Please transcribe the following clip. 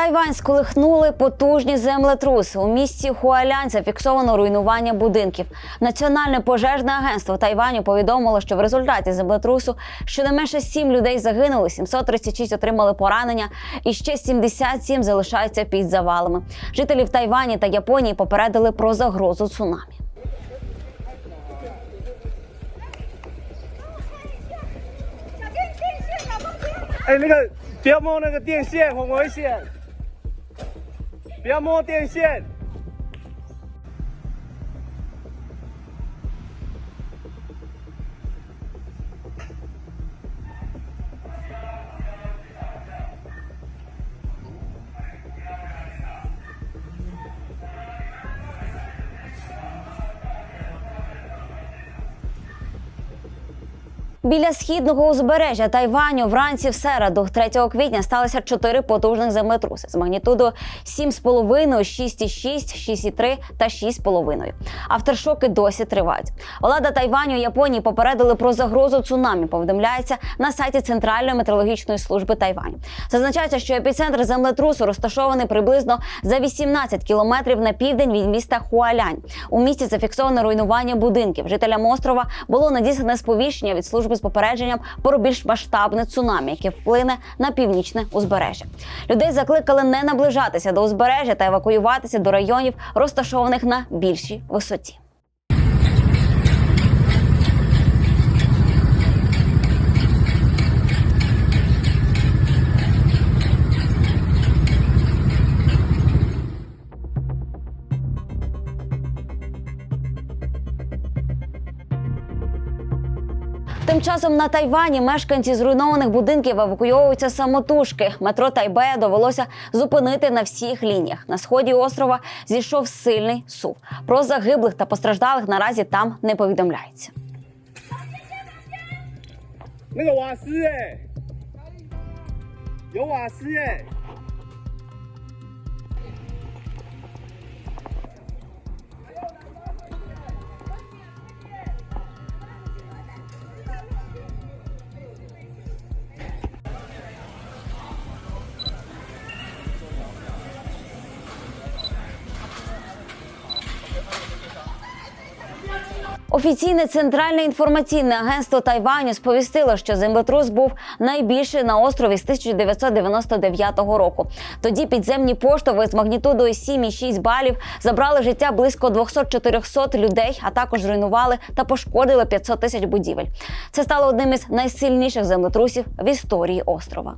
Тайвань сколихнули потужні землетруси. У місті Хуалянь зафіксовано руйнування будинків. Національне пожежне агентство Тайваню повідомило, що в результаті землетрусу щонайменше 7 людей загинули, 736 отримали поранення, і ще 77 залишаються під завалами. Жителів Тайвані та Японії попередили про загрозу цунамі. 哎，那个不要摸那个电线，很危险。 不要摸电线。Біля східного узбережжя Тайваню вранці в середу, 3 квітня, сталося чотири потужних землетруси з магнітудою 7,5, 6,6, 6,3 та 6,5. Авторшоки досі тривають. Влада Тайваню Японії попередили про загрозу цунамі. Повідомляється на сайті Центральної метеорологічної служби Тайваню. Зазначається, що епіцентр землетрусу розташований приблизно за 18 кілометрів на південь від міста Хуалянь. У місті зафіксовано руйнування будинків. Жителям острова було надіслане сповіщення від служби з попередженням про більш масштабне цунамі, яке вплине на північне узбережжя. Людей закликали не наближатися до узбережжя та евакуюватися до районів, розташованих на більшій висоті. Тим часом на Тайвані мешканці зруйнованих будинків евакуйовуються самотужки. Метро Тайбея довелося зупинити на всіх лініях. На сході острова зійшов сильний сув. Про загиблих та постраждалих наразі там не повідомляється. Офіційне центральне інформаційне агентство Тайваню сповістило, що землетрус був найбільший на острові з 1999 року. Тоді підземні поштовхи з магнітудою 7,6 балів забрали життя близько 200-400 людей, а також зруйнували та пошкодили 500 тисяч будівель. Це стало одним із найсильніших землетрусів в історії острова.